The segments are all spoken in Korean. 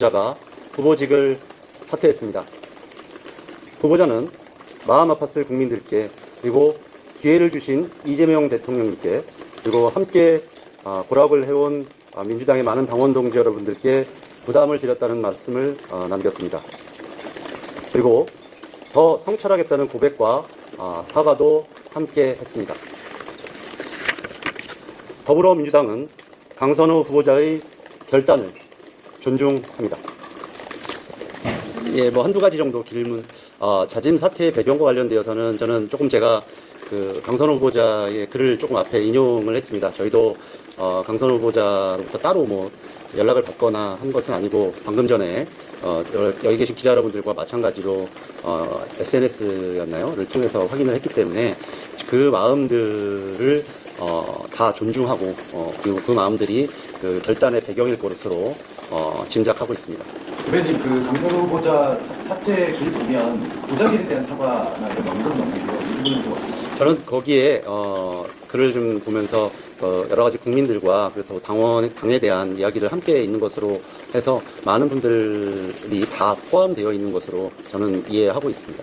자가 후보직을 사퇴했습니다. 후보자는 마음 아팠을 국민들께 그리고 기회를 주신 이재명 대통령님께 그리고 함께 아, 고락을 해온 아, 민주당의 많은 당원 동지 여러분들께 부담을 드렸다는 말씀을 어, 남겼습니다. 그리고 더 성찰하겠다는 고백과 아, 사과도 함께 했습니다. 더불어민주당은 강선호 후보자의 결단을 존중합니다. 예, 뭐 한두 가지 정도 질문. 어, 자진 사퇴의 배경과 관련되어서는 저는 조금 제가 그 강선 후보자의 글을 조금 앞에 인용을 했습니다. 저희도 어, 강선 후보자로부터 따로 뭐 연락을 받거나 한 것은 아니고 방금 전에 어, 여- 여기 계신 기자 여러분들과 마찬가지로 어, SNS였나요?를 통해서 확인을 했기 때문에 그 마음들을 어, 다 존중하고 어, 그리고 그 마음들이 그 결단의 배경일 것으로 어, 짐작하고 있습니다. 대변인 그 강선 후보자 사퇴 글 보면 보자기에 대한 사과나 이런 언급 넘기고요. 이 어떻습니까? 저는 거기에 어, 글을 좀 보면서 어, 여러 가지 국민들과 그리고 또 당원 당에 대한 이야기를 함께 있는 것으로 해서 많은 분들이 다 포함되어 있는 것으로 저는 이해하고 있습니다.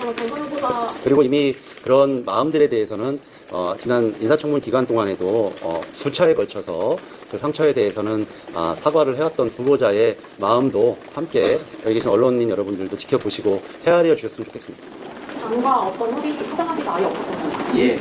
어, 후보자 그리고 이미 그런 마음들에 대해서는 어, 지난 인사청문 기간 동안에도 어, 수차에 걸쳐서 그 상처에 대해서는 아, 사과를 해왔던 후보자의 마음도 함께 여기 계신 언론인 여러분들도 지켜보시고 헤아려 주셨으면 좋겠습니다. 당과 어떤 협의, 협상하기가 아예 없었거든요. 예.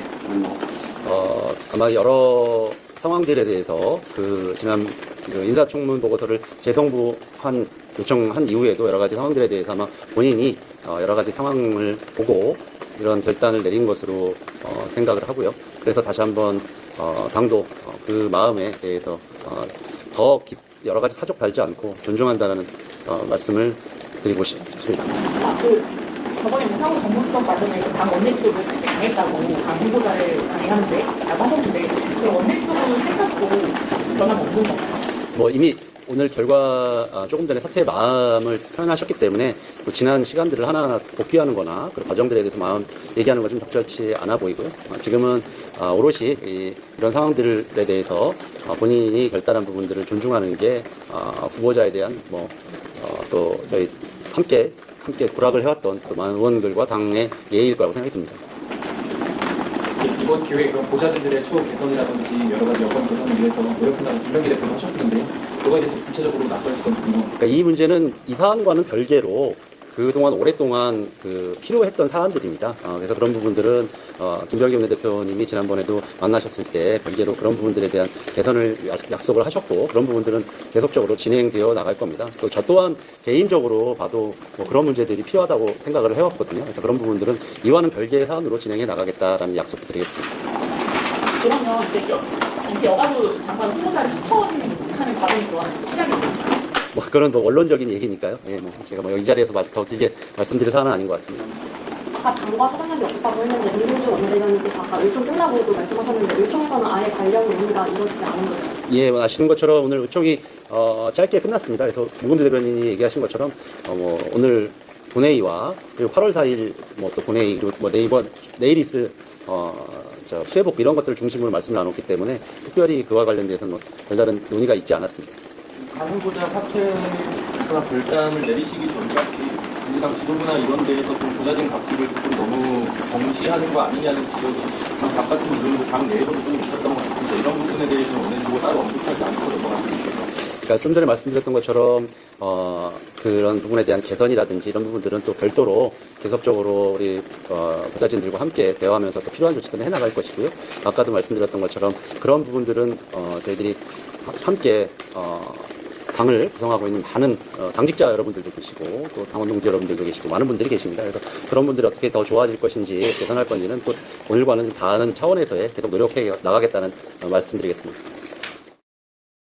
어, 아마 여러 상황들에 대해서 그 지난 그 인사청문 보고서를 재송부한 요청한 이후에도 여러 가지 상황들에 대해서 아마 본인이 어, 여러 가지 상황을 보고 이런 결단을 내린 것으로 어, 생각을 하고요. 그래서 다시 한번 어, 당도 어, 그 마음에 대해서 어, 더 깊, 여러 가지 사족 달지 않고 존중한다는 어, 말씀을 드리고 싶습니다. 아, 그 저번에 무상호 정무수석 관련해서 당 원내지도를 사실 당했다고 당 후보자를 당해하는데 라고 하셨는데 그 원내지도는 살폈고 변화가 없는 건가요? 뭐 이미 오늘 결과 아, 조금 전에 사퇴의 마음을 표현하셨기 때문에 또 지난 시간들을 하나하나 복귀하는 거나 그런 과정들에 대해서 마음 얘기하는 건좀 적절치 않아 보이고요. 아, 지금은 아, 오롯이 이, 이런 상황들에 대해서 아, 본인이 결단한 부분들을 존중하는 게 아, 후보자에 대한 뭐또 저희 함께 함께 부락을 해왔던 또 많은 의원들과 당의 예의일 거라고 생각이 듭니다. 이번 기회에 보좌진들의 처우 개선이라든지 여러 가지 여건 개선을 위해서 노력한다는 김명기 대표는 하셨는데 그거에 대해서 구체적으로 궁금합니다. 그러니까 이 문제는 이 사안과는 별개로 그동안 오랫동안 그 필요했던 사안들입니다. 어, 그래서 그런 부분들은 어, 김병기 원내대표님이 지난번에도 만나셨을 때 별개로 그런 부분들에 대한 개선을 약- 약속을 하셨고 그런 부분들은 계속적으로 진행되어 나갈 겁니다. 또 저 또한 개인적으로 봐도 뭐 그런 문제들이 필요하다고 생각을 해왔거든요. 그래서 그런 부분들은 이와는 별개의 사안으로 진행해 나가겠다라는 약속 드리겠습니다. 그러면 이제 여, 이제 여가부 장관 후보자를 추천하는 과정이 또한 시작입니다. 뭐 그런 뭐 원론적인 얘기니까요. 예, 뭐 제가 뭐 이 자리에서 말씀 더 길게 말씀드릴 사안은 아닌 것 같습니다. 아까 당과 사장님이 없다고 했는데 민동주 원내대변인께서 아까 요청 끝나고도 말씀하셨는데 요청에서는 아예 관련 논의가 이루어지지 않은 거죠. 예, 뭐 아시는 것처럼 오늘 의총이 어, 짧게 끝났습니다. 그래서 무금대 대변인이 얘기하신 것처럼 어, 뭐 오늘 본회의와 그리고 8월 4일 뭐 또 본회의 그리고 뭐 내일 내일 있을 어, 저 수해복 이런 것들을 중심으로 말씀을 나눴기 때문에 특별히 그와 관련돼서는 뭐 별다른 논의가 있지 않았습니다. 강 후보자 사퇴나 결단을 내리시기 전까지 민주당 지도부나 이런 데에서 좀 각집을 좀 너무 정시하는 거 아니냐는 지적이 당 바깥은 물론이고 당 내에서도 좀 있었던 것 같은데 이런 부분에 대해서는 오늘 뭐 따로 언급하지 않고 넘어갔습니다. 그러니까 좀 전에 말씀드렸던 것처럼 어, 그런 부분에 대한 개선이라든지 이런 부분들은 또 별도로 계속적으로 우리 어, 보좌진들과 함께 대화하면서 또 필요한 조치들을 해나갈 것이고요. 아까도 말씀드렸던 것처럼 그런 부분들은 어, 저희들이 함께 어, 당을 구성하고 있는 많은 어, 당직자 여러분들도 계시고 또 당원 동지 여러분들도 계시고 많은 분들이 계십니다. 그래서 그런 분들이 어떻게 더 좋아질 것인지 개선할 건지는 또 오늘과는 다른 차원에서의 계속 노력해 나가겠다는 어, 말씀드리겠습니다.